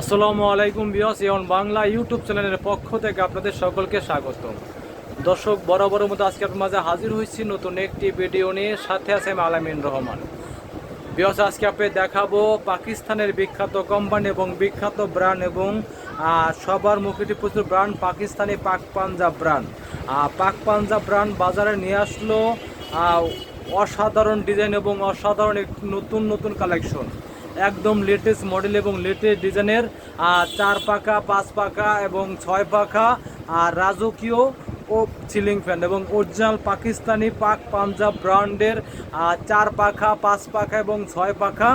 আসসালামু আলাইকুম বিয়স ইয়ন বাংলা ইউটিউব চ্যানেলের পক্ষ থেকে আপনাদের সকলকে স্বাগত দর্শক বরাবর মতো আজকে আপনার মাঝে হাজির হয়েছি নতুন একটি ভিডিও নিয়ে, সাথে আছে আমি আলামিন রহমান। বিয়স আজকে আপনাকে দেখাবো পাকিস্তানের বিখ্যাত কোম্পানি এবং বিখ্যাত ব্র্যান্ড এবং সবার মুখে প্রচুর ব্র্যান্ড পাকিস্তানি পাক পাঞ্জাব ব্র্যান্ড পাক পাঞ্জাব ব্র্যান্ড বাজারে নিয়ে আসলো অসাধারণ ডিজাইন এবং অসাধারণ নতুন নতুন কালেকশন একদম লেটেস্ট মডেল এবং লেটেস্ট ডিজাইনের চার পাখা, পাঁচ পাখা এবং ছয় পাখা, আর রাজকীয় ও সিলিং ফ্যান এবং অরিজিনাল পাকিস্তানি পাক পাঞ্জাব ব্র্যান্ডের চার পাখা, পাঁচ পাখা এবং ছয় পাখা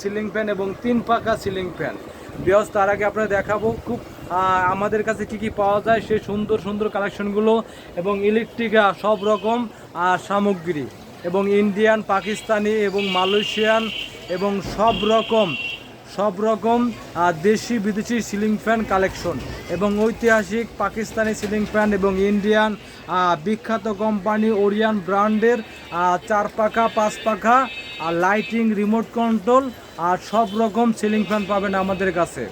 সিলিং ফ্যান এবং তিন পাখা সিলিং ফ্যান বিয়স তার আগে আপনারা দেখাবো খুব আমাদের কাছে কি কি পাওয়া যায়, সেই সুন্দর সুন্দর কালেকশনগুলো এবং ইলেকট্রিক সব রকম সামগ্রী এবং ইন্ডিয়ান পাকিস্তানি এবং মালয়েশিয়ান এবং সব রকম সব রকম দেশি, বিদেশি সিলিং ফ্যান কালেকশন এবং ঐতিহাসিক পাকিস্তানি সিলিং ফ্যান এবং ইন্ডিয়ান বিখ্যাত কোম্পানি ওরিয়ান ব্র্যান্ডের চার পাখা পাঁচ পাখা আর লাইটিং, রিমোট কন্ট্রোল, আর সব রকম সিলিং ফ্যান পাবেন আমাদের কাছে।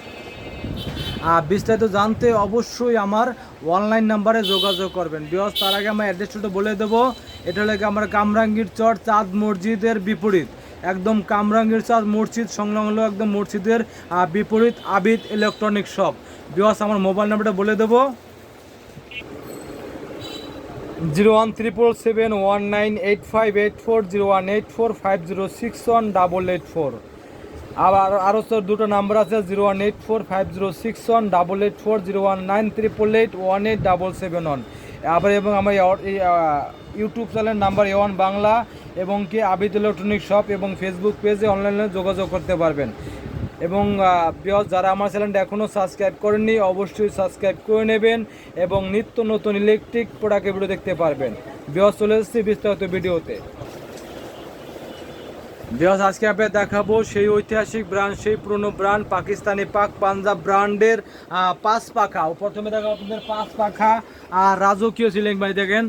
বিস্তারিত জানতে অবশ্যই আমার অনলাইন নাম্বারে যোগাযোগ করবেন। বিকজ তার আগে আমার অ্যাড্রেসটা বলে দেবো। এটা হলো আমার কামরাঙ্গীর চর, চাঁদ মসজিদের বিপরীত। একদম কামরাঙ্গীর চাঁদ মসজিদ, সংলগ্ন একদম মসজিদের বিপরীত আবিদ ইলেকট্রনিক শপ বিকজ আমার মোবাইল নাম্বারটা বলে দেবো। Zero one triple seven one nine eight five eight four zero one eight four five zero six one double eight four. আবার আরও স্যার দুটো নাম্বার আছে, zero one eight four five zero six one double eight four zero one nine triple eight one eight double seven one. আবার এবং আমার YouTube channel number A one Bangla. এবং কি Abid electronic shop এবং Facebook পেজে অনলাইনে যোগাযোগ করতে পারবেন। এবং যারা আমার চ্যানেলটা এখনও সাবস্ক্রাইব করেননি, অবশ্যই সাবস্ক্রাইব করে নেবেন এবং নিত্য নতুন ইলেকট্রিক প্রোডাক্টের ভিডিও দেখতে পারবেন। বিয়স চলে এসেছি বিস্তারিত ভিডিওতে। বিকজ আজকে আপনাদের দেখাবো সেই ঐতিহাসিক ব্র্যান্ড সেই পুরনো ব্র্যান্ড পাকিস্তানি পাক পাঞ্জাব ব্র্যান্ডের পাঁচ পাখা। প্রথমে দেখাবো আপনাদের পাঁচ পাখা। আর রাজকীয় সিলিং বাড়ি দেখেন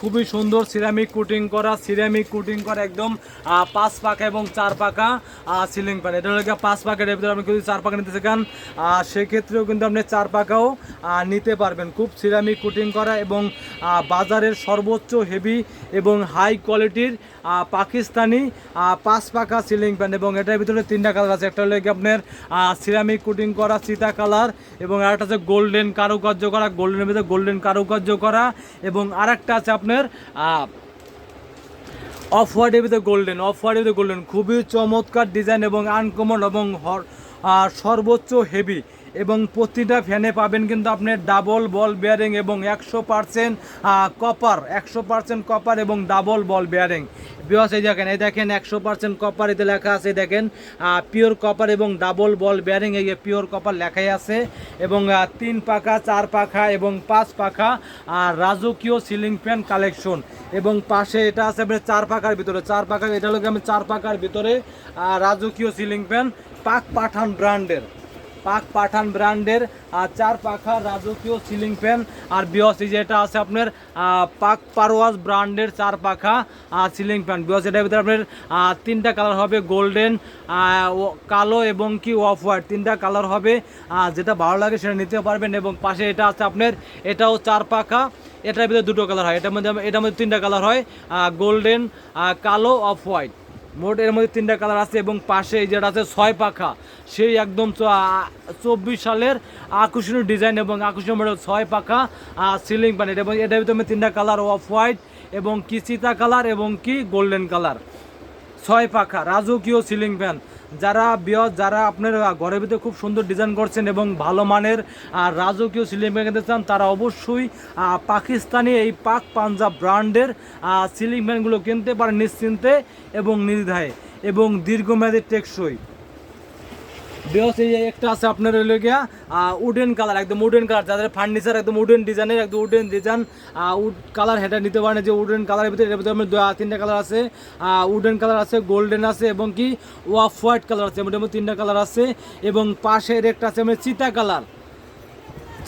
খুবই সুন্দর সিরামিক কুটিং করা সিরামিক কুটিং করা একদম পাঁচ পাখা এবং চার পাখা সিলিং ফ্যান এটা হলো পাঁচ পাখার ভিতরে আপনি যদি চার পাখা নিতে আহ, সেক্ষেত্রেও কিন্তু আপনি চার পাখাও নিতে পারবেন। খুব সিরামিক কুটিং করা এবং বাজারের সর্বোচ্চ হেভি এবং হাই কোয়ালিটির পাকিস্তানি পাঁচ পাকা সিলিং ফ্যান এবং এটার ভিতরে তিনটা কালার আছে। একটা হলো আপনার সিরামিক কুটিং করা, সীতা কালার এবং আরেকটা আছে গোল্ডেন কারুকার্য করা গোল্ডেনের ভিতরে গোল্ডেন কারুকার্য করা এবং আরেকটা আছে আপনার অফ অফ হোয়াইটের ভিতরে গোল্ডেন অফ হোয়াইটের ভিতরে গোল্ডেন খুবই চমৎকার ডিজাইন এবং আনকমন এবং সর্বোচ্চ হেভি এবং প্রতিটা ফ্যানে পাবেন কিন্তু আপনি ডাবল বল বেয়ারিং এবং একশো পার্সেন্ট কপার একশো পার্সেন্ট কপার এবং ডাবল বল বেয়ারিং বিকজ এই দেখেন এই দেখেন, একশো পার্সেন্ট কপার এতে লেখা আছে দেখেন পিওর কপার এবং ডাবল বল বেয়ারিং এই পিওর কপার লেখাই আছে এবং তিন পাখা, চার পাখা এবং পাঁচ পাখা, আর রাজকীয় সিলিং ফ্যান কালেকশন এবং পাশে এটা আছে আপনার চার পাকার ভিতরে, চার পাকা এটা হলো আমি চার পাখার ভিতরে রাজকীয় সিলিং ফ্যান পাক পাঠান ব্র্যান্ডের পাক পাঠান ব্র্যান্ডের চার পাখা রাজকীয় সিলিং ফ্যান, আর বিয়স যেটা আছে আপনার পাক পারওয়াজ ব্র্যান্ডের চার পাখা সিলিং ফ্যান। বিয়স, এটার ভিতরে আপনার তিনটা কালার হবে গোল্ডেন কালো এবং কি অফ হোয়াইট। তিনটা কালার হবে যেটা ভালো লাগে সেটা নিতে পারবেন। এবং পাশে এটা আছে আপনার, এটাও চার পাখা, এটার ভিতরে দুটো কালার হয়। এটার মধ্যে এটার মধ্যে তিনটা কালার হয় গোল্ডেন কালো, অফ হোয়াইট। মোট এর মধ্যে তিনটা কালার আছে এবং পাশে যেটা আছে ছয় পাখা, সেই একদম চব্বিশ সালের আকর্ষণীয় ডিজাইন এবং আকর্ষণীয় মডেল ছয় পাখা সিলিং প্যানেট এবং এটার ভিতরে তিনটা কালার অফ হোয়াইট এবং কি চিতা কালার এবং কি গোল্ডেন কালার। ছয় পাখা, রাজকীয় সিলিং ফ্যান যারা বিয়স, যারা আপনার ঘরের ভিতরে খুব সুন্দর ডিজাইন করছেন এবং ভালো মানের আর রাজকীয় সিলিং ফ্যান কিনতে চান, তারা অবশ্যই পাকিস্তানি এই পাক পাঞ্জাব ব্র্যান্ডের সিলিং ফ্যানগুলো কিনতে পারেন নিশ্চিন্তে এবং নির্ধায় এবং দীর্ঘমেয়াদী টেকসই। বিকজ এই একটা আছে আপনার হইলে গিয়া উডেন কালার একদম উডেন কালার যাদের ফার্নিচার একদম উডেন ডিজাইনের একদম উডেন ডিজাইন উড কালার হেটা নিতে পারেন যে উডেন কালারের ভিতরে এর ভিতরে আপনার তিনটা কালার আছে উডেন কালার আছে গোল্ডেন আছে এবং কি ওয়াফ হোয়াইট কালার আছে মোটামুটি তিনটা কালার আছে এবং পাশের একটা আছে আপনার চিতা কালার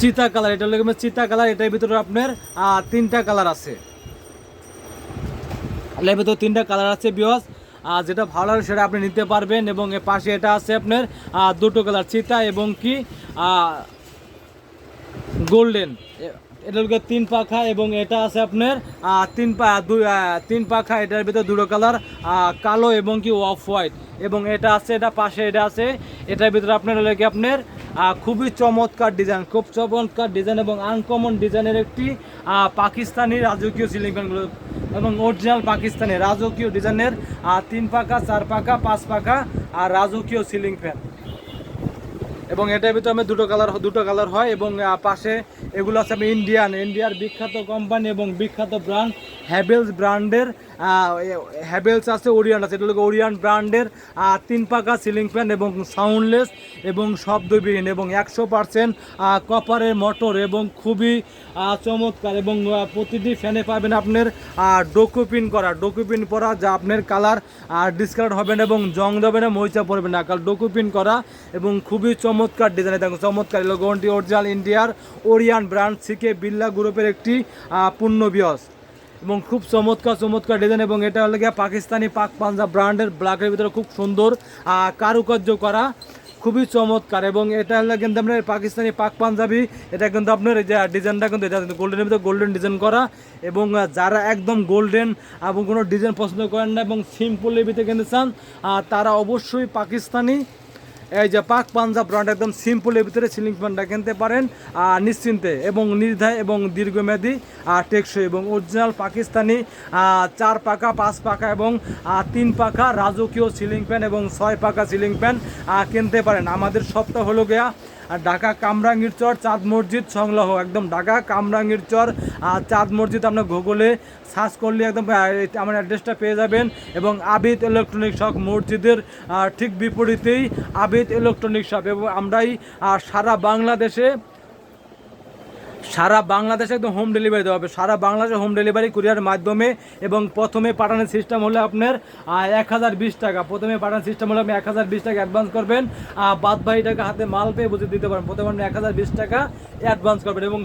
চিতা কালার এটা হলো চিতা কালার এটার ভিতরে আপনার তিনটা কালার আছে। এর ভিতরে তিনটা কালার আছে আহ, যেটা ভালো লাগে সেটা আপনি নিতে পারবেন এবং এর পাশে এটা আছে আপনার দুটো কালার চিতা এবং কি গোল্ডেন। এটা হলো তিন পাখা এবং এটা আছে আপনার তিন পা, দুই তিন পাখা, এটার ভিতরে দুটো কালার কালো এবং কি অফ হোয়াইট। এবং এটা আছে, এটা পাশে এটা আছে, এটার ভিতরে আপনার হলো কি আপনার খুবই চমৎকার ডিজাইন, খুব চমৎকার ডিজাইন এবং আনকমন ডিজাইনের একটি পাকিস্তানি রাজকীয় সিলিং ফ্যানগুলো এবং অরিজিনাল পাকিস্তানি রাজকীয় ডিজাইনের আর তিন পাকা চার পাকা পাঁচ পাকা আর রাজকীয় সিলিং ফ্যান। এবং এটার ভিতরে আমি দুটো কালার দুটো কালার হয় এবং পাশে এগুলো আছে আমি ইন্ডিয়ান ইন্ডিয়ার বিখ্যাত কোম্পানি এবং বিখ্যাত ব্র্যান্ড হ্যাভেলস ব্র্যান্ডের হ্যাভেলস আছে ওরিয়ান আছে। এটা হলো ওরিয়ান ব্র্যান্ডের তিন পাকা সিলিং ফ্যান এবং সাউন্ডলেস এবং শব্দবিহীন এবং একশো পারসেন্ট কপারের মোটর এবং খুবই চমৎকার এবং প্রতিটি ফ্যানে পাবেন আপনার ডোকুপিন করা। ডোকুপিন করা যা আপনার কালার ডিসকালার হবে না এবং জং দেবে না, মরিচা পড়বে না। কাল ডোকুপিন করা এবং খুবই চমৎকার ডিজাইন দেখুন, চমৎকার। লোগনটি অরিজিনাল ইন্ডিয়ার ওরিয়ান ব্র্যান্ড সিকে বিল্লা গ্রুপের একটি পূর্ণ বিয়স। এবং খুব চমৎকার চমৎকার ডিজাইন এবং এটা হলো গিয়ে পাকিস্তানি পাক পাঞ্জাব ব্র্যান্ডের, ব্ল্যাকের ভিতরে খুব সুন্দর কারুকার্য করা, খুবই চমৎকার এবং এটা হলো কিন্তু আপনার পাকিস্তানি পাক পাঞ্জাবি, এটা কিন্তু আপনার এই যে ডিজাইনটা কিন্তু এটা কিন্তু গোল্ডেনের ভিতরে গোল্ডেন ডিজাইন করা এবং যারা একদম গোল্ডেন এবং কোনো ডিজাইন পছন্দ করেন না এবং সিম্পলের ভিতরে কিনতে চান তারা অবশ্যই পাকিস্তানি এই যে পাক পাঞ্জাব ব্র্যান্ড একদম সিম্পলের ভিতরে সিলিং ফ্যানটা কিনতে পারেন, আর নিশ্চিন্তে এবং নির্ধায় এবং দীর্ঘমেয়াদী, আর টেকসই এবং অরিজিনাল পাকিস্তানি চার পাকা, পাঁচ পাকা এবং তিন পাকা রাজকীয় সিলিং ফ্যান এবং ছয় পাকা সিলিং ফ্যান কিনতে পারেন। আমাদের সপ্তাহ হলো গিয়া আর ঢাকা কামরাঙ্গীর চর, চাঁদ মসজিদ সংলগ্ন একদম ঢাকা কামরাঙ্গীর চর আর চাঁদ মসজিদ আপনার গুগলে সার্চ করলে একদম আমার অ্যাড্রেসটা পেয়ে যাবেন এবং আবিদ ইলেকট্রনিক শপ মসজিদের ঠিক বিপরীতেই আবিদ ইলেকট্রনিক শপ এবং আমরাই সারা বাংলাদেশে সারা বাংলাদেশে একদম হোম ডেলিভারি দেওয়া হবে। সারা বাংলাদেশে হোম ডেলিভারি কুরিয়ার মাধ্যমে এবং প্রথমে পাঠানোর সিস্টেম হলে আপনার এক হাজার বিশ টাকা। প্রথমে পাঠানোর সিস্টেম হলে আপনি এক হাজার বিশ টাকা অ্যাডভান্স করবেন বাদ টাকা হাতে মাল পেয়ে বুঝে দিতে পারেন প্রথমে আপনি এক হাজার বিশ টাকা অ্যাডভান্স করবেন এবং